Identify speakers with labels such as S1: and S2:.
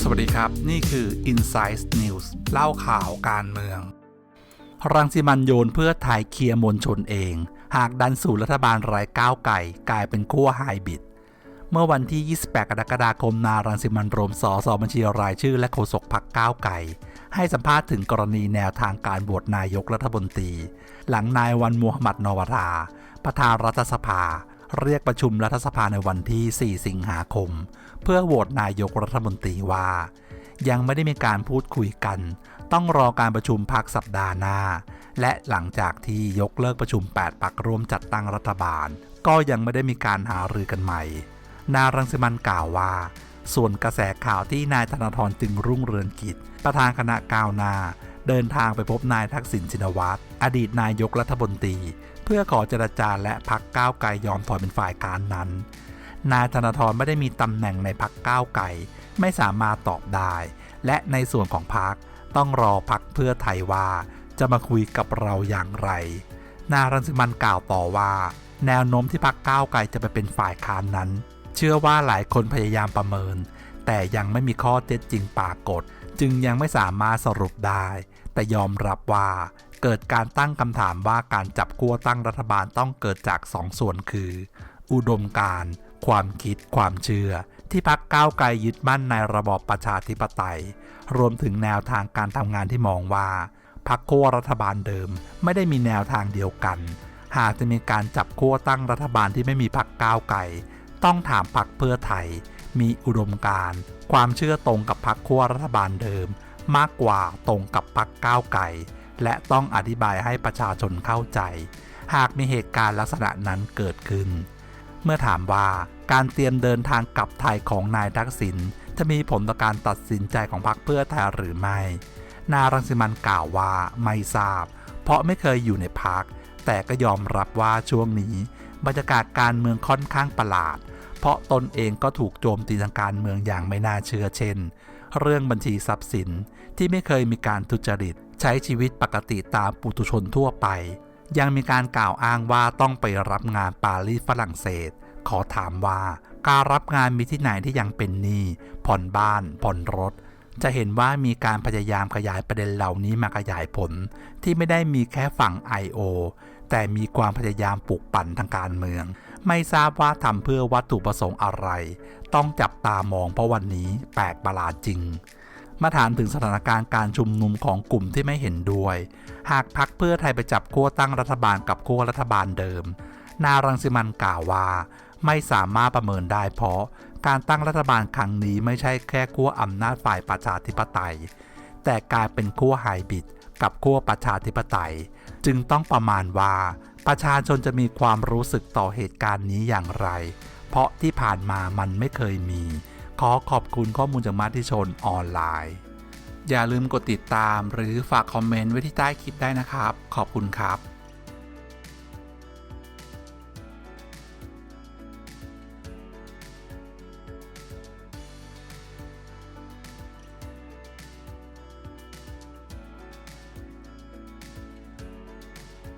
S1: สวัสดีครับ นี่คือ Insight News เล่าข่าวการเมือง รังสิมันโยนเพื่อไทยเคลียร์มวลชนเอง หากดันสู่รัฐบาลรายก้าวไก่กลายเป็นขั้วไฮบิดเมื่อวันที่ 28 กรกฎาคม นารังสิมันโรมสอสอบัญชีรายชื่อและโฆษกพักก้าวไก่ ให้สัมภาษณ์ถึงกรณีแนวทางการโหวตนายกรัฐมนตรี หลังนายวันมูฮัมหมัดนวารา ประธานรัฐสภา เรียกประชุมรัฐสภาในวันที่ 4 สิงหาคม เพื่อโหวตนายกรัฐมนตรีว่า ยังไม่ได้มีการพูดคุยกัน ต้องรอการประชุมพักสัปดาห์หน้า และหลังจากที่ยกเลิกประชุม 8 ปักร่วมจัดตั้งรัฐบาล ก็ยังไม่ได้มีการหารือกันใหม่ นารังสิมันกล่าวว่า ส่วนกระแสข่าวที่นายธนาธรจึงรุ่งเรืองกิจ ประธานคณะก้าวหน้า เดินทางไปพบนายทักษิณชินวัตรอดีตนายกรัฐมนตรี เพื่อขอเจรจาและพักก้าวไกลยอมถอยเป็นฝ่ายการนั้น นายธนาธรไม่ได้มีตำแหน่งในพักก้าวไกลไม่สามารถตอบได้ และในส่วนของพักต้องรอพักเพื่อไทยว่า จะมาคุยกับเราอย่างไร นารังสิมันกล่าวต่อว่า แนวโน้มที่พักก้าวไกลจะไปเป็นฝ่ายค้านนั้น เชื่อว่าหลายคนพยายามประเมิน แต่ยังไม่มีข้อเท็จจริงปรากฏ จึงยังไม่สามารถสรุปได้ แต่ยอมรับว่าเกิดการตั้งคำถามว่าการจับกั้วตั้งรัฐบาลต้องเกิดจากสองส่วนคือ อุดมการความคิดความเชื่อ ที่พักก้าวไกลยึดมั่นในระบอบประชาธิปไตย รวมถึงแนวทางการทำงานที่มองว่าพักขั้วรัฐบาลเดิมไม่ได้มีแนวทางเดียวกัน หากจะมีการจับขั้วตั้งรัฐบาลที่ไม่มีพักก้าวไกลต้องถามพักเพื่อไทย มีอุดมการณ์ ความเชื่อตรงกับพักขั้วรัฐบาลเดิม มากกว่าตรงกับพักก้าวไกลและต้องอธิบายให้ประชาชนเข้าใจ หากมีเหตุการณ์ลักษณะนั้นเกิดขึ้น เมื่อถามว่าการเตรียมเดินทางกลับไทยของนายทักษิณจะมีผลต่อการตัดสินใจของพรรคเพื่อไทยหรือไม่ นารังสิมันกล่าวว่าไม่ทราบ เพราะไม่เคยอยู่ในพักแต่ก็ยอมรับว่าช่วงนี้ บรรยากาศการเมืองค่อนข้างประหลาด เพราะตนเองก็ถูกโจมตีทางการเมืองอย่างไม่น่าเชื่อเช่น เรื่องบัญชีทรัพย์สินที่ไม่เคยมีการทุจริต ใช้ชีวิตปกติตามปุถุชนทั่วไป ยังมีการกล่าวอ้างว่าต้องไปรับงานปารีสฝรั่งเศส ขอถามว่าการรับงานมีที่ไหนที่ยังเป็นหนี้ผ่อนบ้าน ผ่อนรถ จะเห็นว่ามีการพยายามขยายประเด็นเหล่านี้มาขยายผล ที่ไม่ได้มีแค่ฝั่ง I.O. แต่มีความพยายามปลุกปั่นทางการเมือง ไม่ทราบว่าทำเพื่อวัตถุประสงค์อะไร ต้องจับตามองเพราะวันนี้แปลกประหลาดจริง มาถามถึงสถานการณ์การชุมนุมของกลุ่มที่ไม่เห็นด้วย หากพักเพื่อไทยไปจับขั้วตั้งรัฐบาลกับขั้วรัฐบาลเดิม นารังสิมันกล่าวว่าไม่สามารถประเมินได้เพราะการตั้งรัฐบาลครั้งนี้ไม่ใช่แค่ขั้วอำนาจฝ่ายประชาธิปไตย แต่กลายเป็นขั้วไฮบริดกับขั้วประชาธิปไตย จึงต้องประมาณว่า ประชาชนจะมีความรู้สึกต่อเหตุการณ์นี้อย่างไร เพราะที่ผ่านมามันไม่เคยมี ขอขอบคุณข้อมูลจากมาติชนออนไลน์ อย่าลืมกดติดตามหรือฝากคอมเมนต์ไว้ที่ใต้คลิปได้นะครับ ขอบคุณครับ